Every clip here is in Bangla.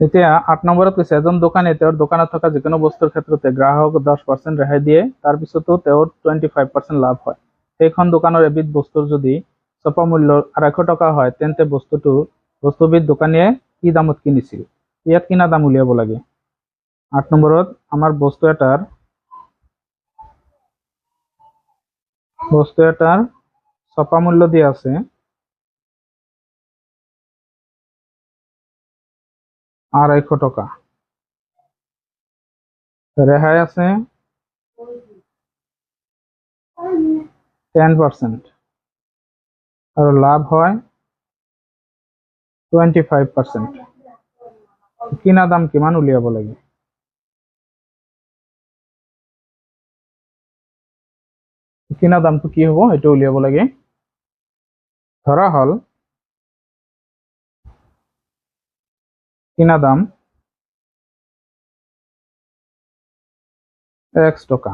এতিয়া আঠ নম্বৰত কৈছে, এজন দোকানী তেওঁৰ দোকানত থকা যিকোনো বস্তুৰ ক্ষেত্ৰতে গ্ৰাহকক দহ পাৰ্চেণ্ট ৰেহাই দিয়ে, তাৰ পিছতো তেওঁৰ টুৱেণ্টি ফাইভ পাৰ্চেণ্ট লাভ হয়। সেইখন দোকানৰ এবিধ বস্তুৰ যদি ছপা মূল্য আঢ়ৈশ টকা হয়, তেন্তে বস্তুটো, বস্তুবিধ দোকানীয়ে কি দামত কিনিছিল? ইয়াত কিনা দাম উলিয়াব লাগে। আঠ নম্বৰত, আমাৰ বস্তু এটাৰ বস্তু এটাৰ ছপা মূল্য দিয়া আছে। আড়াইশ টকা। রেহাই আছে টেন পার্সেন্ট। আৰু লাভ হয় টুৱেণ্টি ফাইভ পাৰ্চেণ্ট কিনা দাম কিমান উলিয়াব লাগে? কিনা দামটো কি হ'ব, সেইটো উলিয়াব লাগে। ধৰা হ'ল কিনা দাম? এক্স টকা।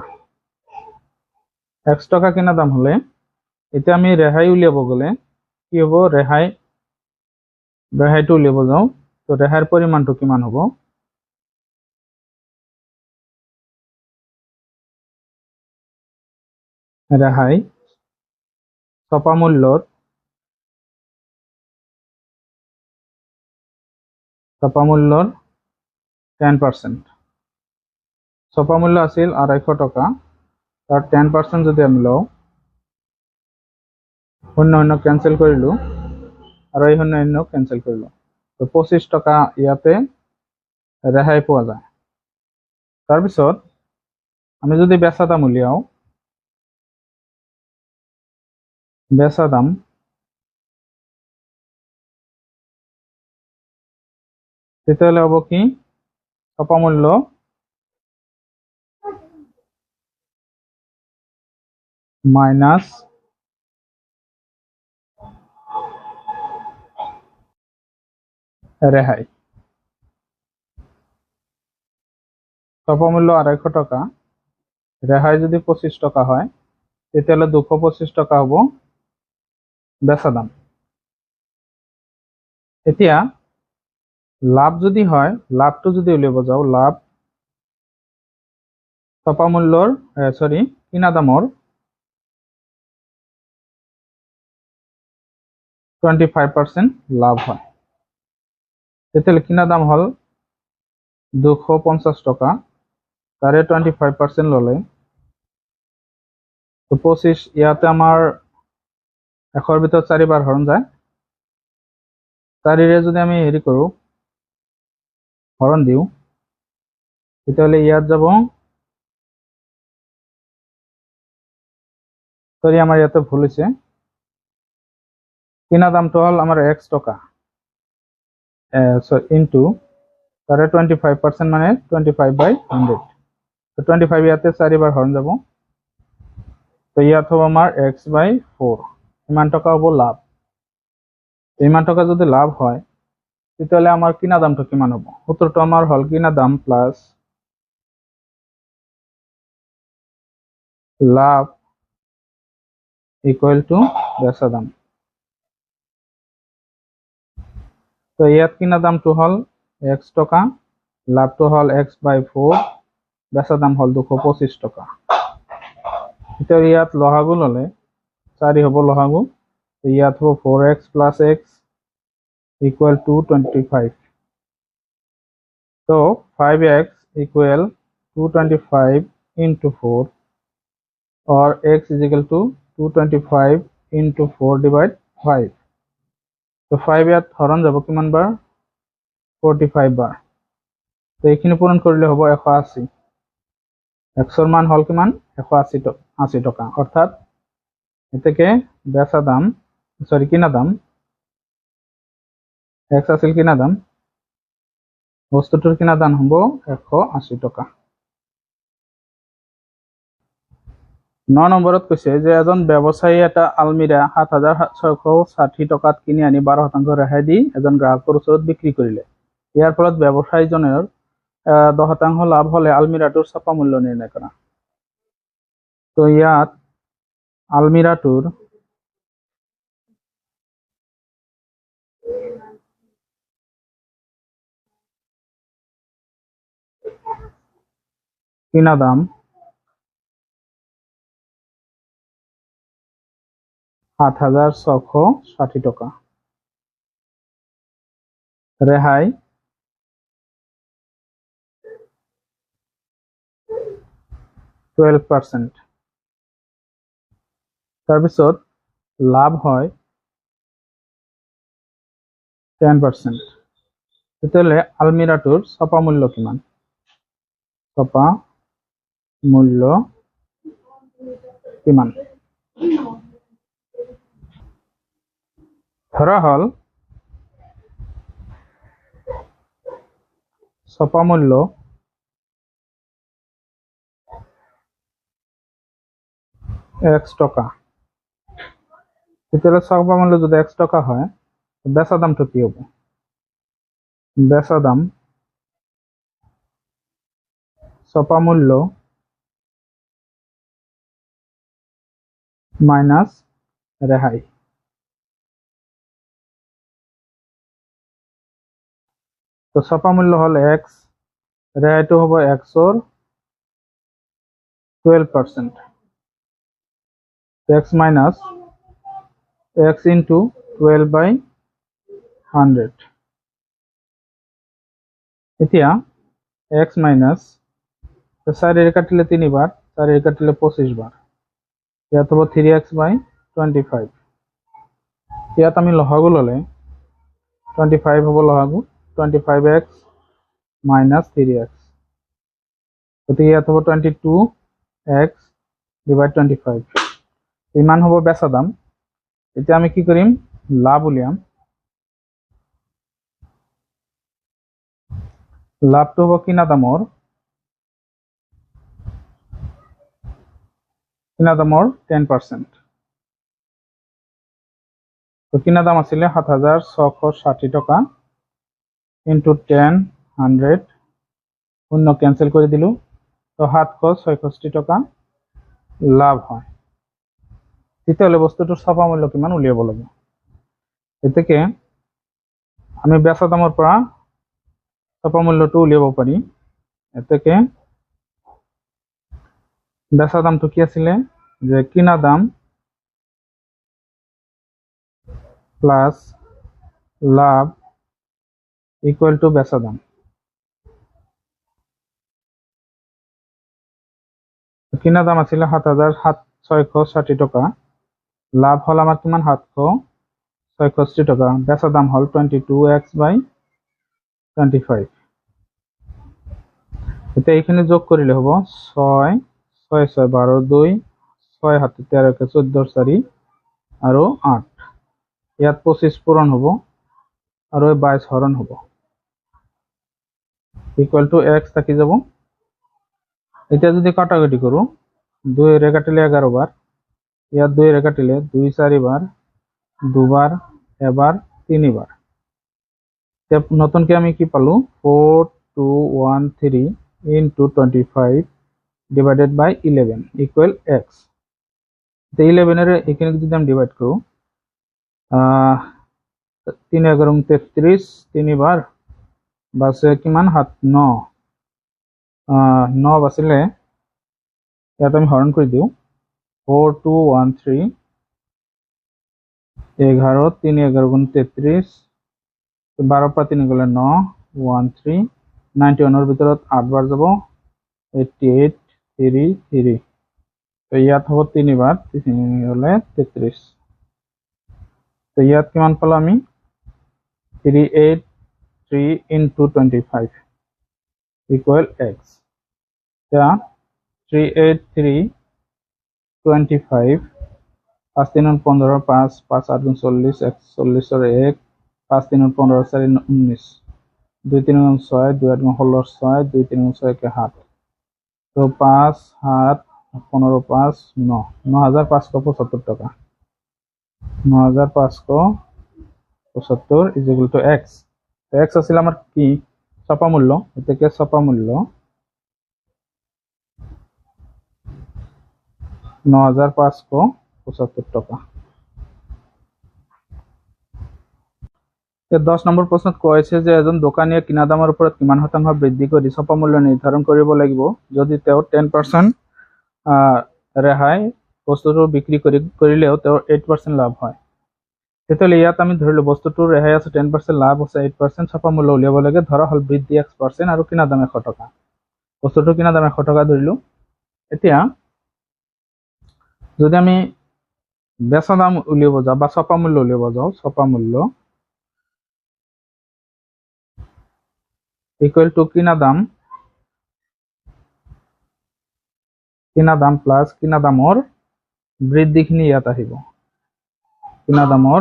এক্স টকা কিনা দাম হ'লে এতিয়া আমি ৰেহাই উলিয়াব গ'লে কি হ'ব? ৰেহাই, ৰেহাইটো উলিয়াব যাওঁ। তো ৰেহাইৰ পৰিমাণটো কিমান হ'ব? ৰেহাই, ছপা মূল্যৰ ছপা মূল্যৰ টেন পাৰ্চেণ্ট ছপা মূল্য আছিল আঢ়ৈশ টকা। তাৰ টেন পাৰ্চেণ্ট যদি আমি লওঁ, শূন্য শূন্য কেঞ্চেল কৰিলোঁ আৰু শূন্য শূন্য কেঞ্চেল কৰিলোঁ। তো পঁচিছ টকা ইয়াতে ৰেহাই পোৱা যায়। তাৰপিছত আমি যদি বেচা দাম উলিয়াওঁ, বেচা দাম তেতিয়াহ'লে হ'ব কি? ছপা মূল্য মাইনাছ ৰেহাই ছপা মূল্য আঢ়ৈশ টকা। ৰেহাই যদি পঁচিশ টকা হয় তেতিয়াহ'লে দুশ পঁচিছ টকা হ'ব বেচা দাম। এতিয়া লাভ যদি হয়, লাভটো যদি উলিয়াব যাওঁ, লাভ ছপা মূল্যৰ চৰি কিনা দামৰ টুৱেণ্টি ফাইভ পাৰ্চেণ্ট লাভ হয়। তেতিয়াহ'লে কিনা দাম হ'ল দুশ পঞ্চাছ টকা। তাৰে টুৱেণ্টি ফাইভ পাৰ্চেণ্ট ল'লে পঁচিছ ইয়াতে আমাৰ এশৰ ভিতৰত চাৰিবাৰ হৰণ যায়। চাৰিৰে যদি আমি হেৰি কৰোঁ হৰণ দিওঁ। তেতিয়াহ'লে ইয়াত যাব চৰি আমাৰ ইয়াতে ভুল হৈছে কিনা দামটো হ'ল আমাৰ এক্স টকা। ইনটু তাৰে টুৱেণ্টি ফাইভ পাৰ্চেণ্ট মানে টুৱেণ্টি ফাইভ বাই হাণ্ড্ৰেড তো টুৱেণ্টি ফাইভ ইয়াতে চাৰিবাৰ হৰণ যাব। তো ইয়াত হ'ব আমাৰ এক্স বাই ফ'ৰ ইমান টকা হ'ব লাভ। ইমান টকা যদি লাভ হয় তেতিয়াহ'লে আমাৰ কিনা দামটো কিমান হ'ব? সূত্ৰটো আমাৰ হ'ল কিনা দাম প্লাছ লাভ ইকুৱেল টু বেচা দাম। তো ইয়াত কিনা দামটো হ'ল এক্স টকা লাভটো হ'ল এক্স বাই ফ'ৰ বেচা দাম হ'ল দুশ পঁচিছ টকা। এতিয়া ইয়াত লহাগু ল'লে চাৰি হ'ব লহাগু ইয়াত হ'ব four x plus x equal to 25 so 5x equal 225 into 4 or x is equal to 225 into 4 divide 5 তো 5 ইয়াত হৰণ যাব কিমান বাৰ? 45 বাৰ। তো এইখিনি পূৰণ কৰিলে হ'ব 180 এক্সৰ মান হ'ল কিমান? 180 80 টকা। অৰ্থাৎ, এতেকে বেচা দাম সৰি কিনা দাম এক্স আছিল কিনা দাম? বস্তুটোৰ কিনা দাম হ'ব এশ আশী টকা। ন নম্বৰত কৈছে যে, এজন ব্যৱসায়ী এটা আলমিৰা সাত হাজাৰ ছয়শো ষাঠি টকাত কিনি আনি বাৰ শতাংশ ৰেহাই দি এজন গ্ৰাহকৰ ওচৰত বিক্ৰী কৰিলে। ইয়াৰ ফলত ব্যৱসায়ীজনৰ দহ শতাংশ লাভ হ'লে আলমিৰাটোৰ ছপা মূল্য নিৰ্ণয় কৰা। তো ইয়াত আলমিৰাটোৰ কিনা দাম? সাত হাজার ছশ ষাঠি টকা। ৰেহাই টুৱেল্ভ পাৰ্চেণ্ট তাৰপিছত লাভ হয় টেন পাৰ্চেণ্ট তেতিয়াহ'লে আলমিৰাটোৰ ছপা মূল্য কিমান? ছপা মূল্য কিমান? ধৰা হ'ল ছপা মূল্য এক্স টকা। তেতিয়াহ'লে ছপা মূল্য যদি এক্স টকা হয় বেচা দামটো কি হ'ব? বেচা দাম ছপা মূল্য মাইনাস রেহাই। তো ছপা মূল্য হল এক্স রেহাইটো হ'ব এক্সৰ twelve percent x minus x into twelve by hundred এতিয়া এক্স মাইনাছ চাৰিৰে কাটিলে তিনিবাৰ চাৰিৰে কাটিলে পঁচিছ বাৰ ইয়াত হ'ব three x by twenty five ইয়াত আমি লসাগু ল'লে টুৱেণ্টি ফাইভ হ'ব লসাগু twenty five x minus three x গতিকে ইয়াত হ'ব twenty two x divide twenty five ইমান হ'ব বেচা দাম। এতিয়া আমি কি কৰিম? লাভ উলিয়াম লাভটো হ'ব কিনা দামৰ? কিনা দামৰ টেন পাৰ্চেণ্ট কিনা দাম আছিলে সাত হাজাৰ ছশ ষাঠি টকা ইনটু টেন হাণ্ড্ৰেড শূন্য কেঞ্চেল কৰি দিলোঁ, তো সাতশ ছয়ষষ্ঠি টকা লাভ হয়। তেতিয়াহ'লে বস্তুটোৰ ছপা মূল্য কিমান উলিয়াব লাগে? গতিকে আমি বেচা দামৰ পৰা ছপা মূল্যটো উলিয়াব পাৰি। গতিকে বেচা দামটো কি আছিলে যে কিনা দাম প্লাস লাভ ইকুয়াল টু বেচা দাম। কিনা দাম আছিলে সাত হাজাৰ সাত ছয়শো ষাঠি টকা, লাভ হ'ল আমাৰ কিমান? সাতশ ছয়ষষ্ঠি টকা, বেচা দাম হ'ল twenty two x by twenty five এতিয়া এইখিনি যোগ কৰিলে হ'ব ছয় ছয় ছয় বাৰ দুই, ছয় সাত তেৰকে চৈধ্যৰ চাৰি আৰু আঠ ইয়াত পঁচিছ পূৰণ হ'ব আৰু বাইছ হৰণ হ'ব। ইকুৱেল টু এক্স থাকি যাব। এতিয়া যদি কাটাকাটি কৰোঁ দুইৰে কাটিলে এঘাৰ বাৰ ইয়াত দুইৰে কাটিলে দুই চাৰিবাৰ দুবাৰ এবাৰ তিনিবাৰ নতুনকৈ আমি কি পালোঁ? Four two one three into twenty five divided by eleven equal x এতিয়া ইলেভেনেৰে এইখিনিক যদি আমি ডিভাইড কৰোঁ তিনি এঘাৰ তেত্ৰিছ তিনিবাৰ বাছে কিমান সাত ন। ন বাচিলে ইয়াত আমি হৰণ কৰি দিওঁ। ফ'ৰ টু ওৱান থ্ৰী এঘাৰ তিনি এঘাৰ গুণ তেত্ৰিছ বাৰৰ পৰা তিনি গ'লে ন ওৱান থ্ৰী নাইণ্টি ওৱানৰ ভিতৰত আঠবাৰ যাব এইটটি এইট থ্ৰী থ্ৰী তো ইয়াত হ'ব তিনিবাৰ তিনি হ'লে তেত্ৰিছ তো ইয়াত কিমান পালোঁ আমি three eight three into twenty five equal x এতিয়া three eight three twenty five পাঁচ তিনত পোন্ধৰ পাঁচ পাঁচ আঠ গুণ চল্লিছ এক চল্লিছৰ এক পাঁচ তিনত পোন্ধৰ চাৰি ঊনৈছ দুই তিনি গুণ ছয় দুই আঠ গুণ ষোল্ল ছয় দুই তিনি গুণ ছয় একে সাত তো পাঁচ, সাত, পনেরো, পাঁচ, ন। ন হাজার পাঁচশো পঁচাত্তর টাকা। ন হাজার পাঁচশো পঁচাত্তর is equal to x x আছিল আমার কি? ছপা মূল্য। এটাকে ছপা মূল্য ন হাজার পাঁচশো পঁচাত্তর টাকা। দহ নম্বৰ প্ৰশ্নত কৈ আছে যে এজন দোকানীয়ে কিনা দামৰ ওপৰত কিমান শতাংশ বৃদ্ধি কৰি ছপা মূল্য নিৰ্ধাৰণ কৰিব লাগিব যদি তেওঁ টেন পাৰ্চেণ্ট ৰেহাই বস্তুটো বিক্ৰী কৰি কৰিলেও তেওঁৰ এইট পাৰ্চেণ্ট লাভ হয়। তেতিয়াহ'লে ইয়াত আমি ধৰিলোঁ বস্তুটোৰ ৰেহাই আছে টেন পাৰ্চেণ্ট লাভ আছে এইট পাৰ্চেণ্ট ছপা মূল্য উলিয়াব লাগে ধৰা হ'ল বৃদ্ধি এক্স পাৰ্চেণ্ট আৰু কিনা দাম এশ টকা। বস্তুটোৰ কিনা দাম এশ টকা ধৰিলোঁ। এতিয়া যদি আমি বেচা দাম উলিয়াব যাওঁ বা ছপা মূল্য উলিয়াব যাওঁ ছপা মূল্য ইকুৱেল টু কিনা দাম? কিনা দাম প্লাছ কিনা দামৰ বৃদ্ধিখিনি ইয়াত আহিব। কিনা দামৰ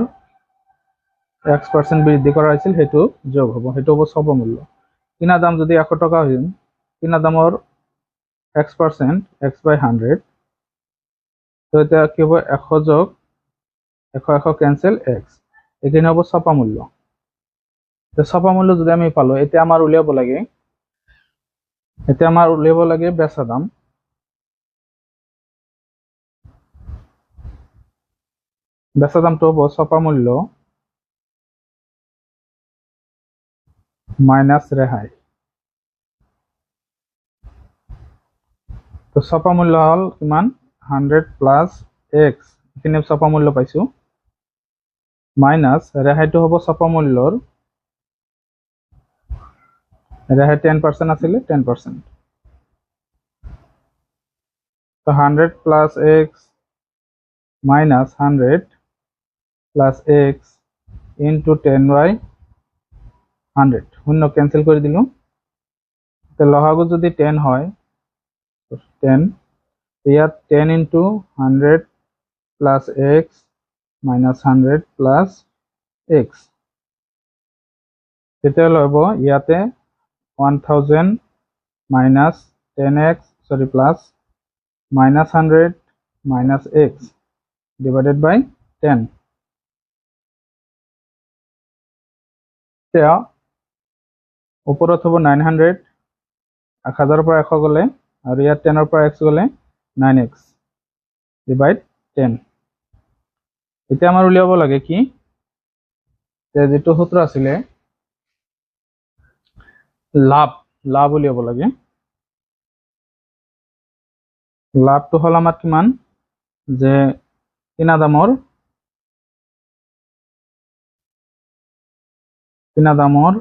এক্স পাৰ্চেণ্ট বৃদ্ধি কৰা হৈছিল, সেইটো যোগ হ'ব। সেইটো হ'ব ছপা মূল্য কিনা দাম যদি এশ টকা হৈছিল কিনা দামৰ x percent x by hundred তো এতিয়া কি হ'ব? এশ যোগ, এশ এশ কেঞ্চেল এক্স এইখিনি হ'ব ছপা মূল্য ছপা মূল্য যদি আমি পালোঁ এতিয়া আমাৰ উলিয়াব লাগে এতিয়া আমাৰ উলিয়াব লাগে বেচা দাম। বেচা দামটো হ'ব ছপা মূল্য মাইনাছ ৰেহাই। তো ছপা মূল্য হ'ল কিমান? Hundred plus x. এইখিনি ছপা মূল্য পাইছোঁ। মাইনাছ ৰেহাইটো হ'ব ছপা মূল্যৰ ৰেহাই টেন পাৰ্চেণ্ট আছিলে টেন পাৰ্চেণ্ট তো hundred plus x minus hundred plus x into ten by hundred শূন্য কেঞ্চেল কৰি দিলোঁ এতিয়া লসাগু যদি টেন হয় টেন ইয়াত ten into hundred plus x minus hundred plus x তেতিয়াহ'লে হ'ব ইয়াতে one thousand minus ten x sorry plus minus hundred minus x divided by ten এতিয়া ওপৰত হ'ব নাইন হাণ্ড্ৰেড এক হাজাৰৰ পৰা এশ গ'লে আৰু ইয়াত টেনৰ পৰা এক্স গ'লে নাইন এক্স ডিভাইড টেন এতিয়া আমাৰ উলিয়াব লাগে কি? যে যিটো সূত্ৰ আছিলে লাভ লাভ উলিয়াব লাগে লাভটো হ'ল আমাৰ কিমান যে কিনা দামৰ কিনা দামৰ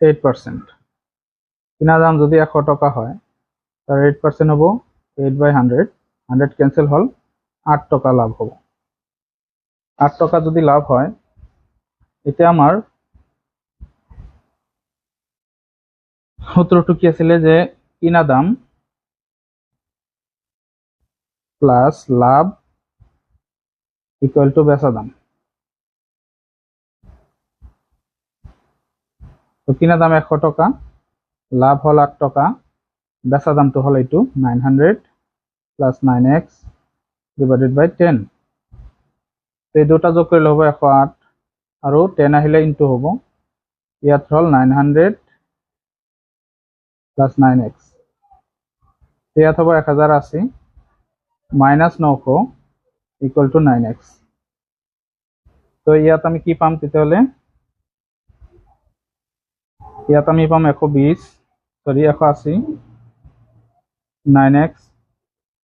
এইট পাৰ্চেণ্ট কিনা দাম যদি এশ টকা হয় তাৰ এইট পাৰ্চেণ্ট হ'ব eight by hundred hundred cancel হ'ল আঠ টকা লাভ হ'ব। আঠ টকা যদি লাভ হয় এতিয়া আমাৰ সূত্ৰটো কি আছিলে যে কিনা দাম প্লাছ লাভ ইকুৱেল টু বেচা দাম তো কিনা দাম এশ টকা, লাভ হ'ল আঠ টকা বেচা দামটো হ'ল এইটো, nine hundred plus nine x divided by ten. এই দুটা যোগ কৰিলে হ'ব এশ আঠ আৰু টেন আহিলে ইনটু হ'ব, ইয়াত হ'ল nine hundred plus nine x ইয়াত হ'ব এক হাজাৰ আশী। মাইনাছ নশ ইকুৱেল টু নাইন এক্স তো ইয়াত আমি কি পাম তেতিয়াহ'লে? ইয়াত আমি পাম এশ বিছ চৰি এশ আশী। নাইন এক্স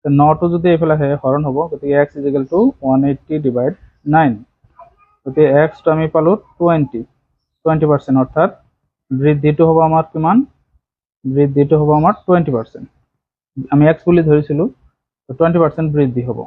নটো যদি এইফালে আহে, হৰণ হ'ব, গতিকে x is equal to one eighty divide nine গতিকে এক্সটো আমি পালোঁ টুৱেণ্টি টুৱেণ্টি পাৰ্চেণ্ট অৰ্থাৎ বৃদ্ধিটো হ'ব আমাৰ কিমান? বৃদ্ধিটো হ'ব আমাৰ টুৱেণ্টি পাৰ্চেণ্ট আমি এক্স বুলি ধৰিছিলোঁ টুৱেণ্টি পাৰ্চেণ্ট বৃদ্ধি হ'ব।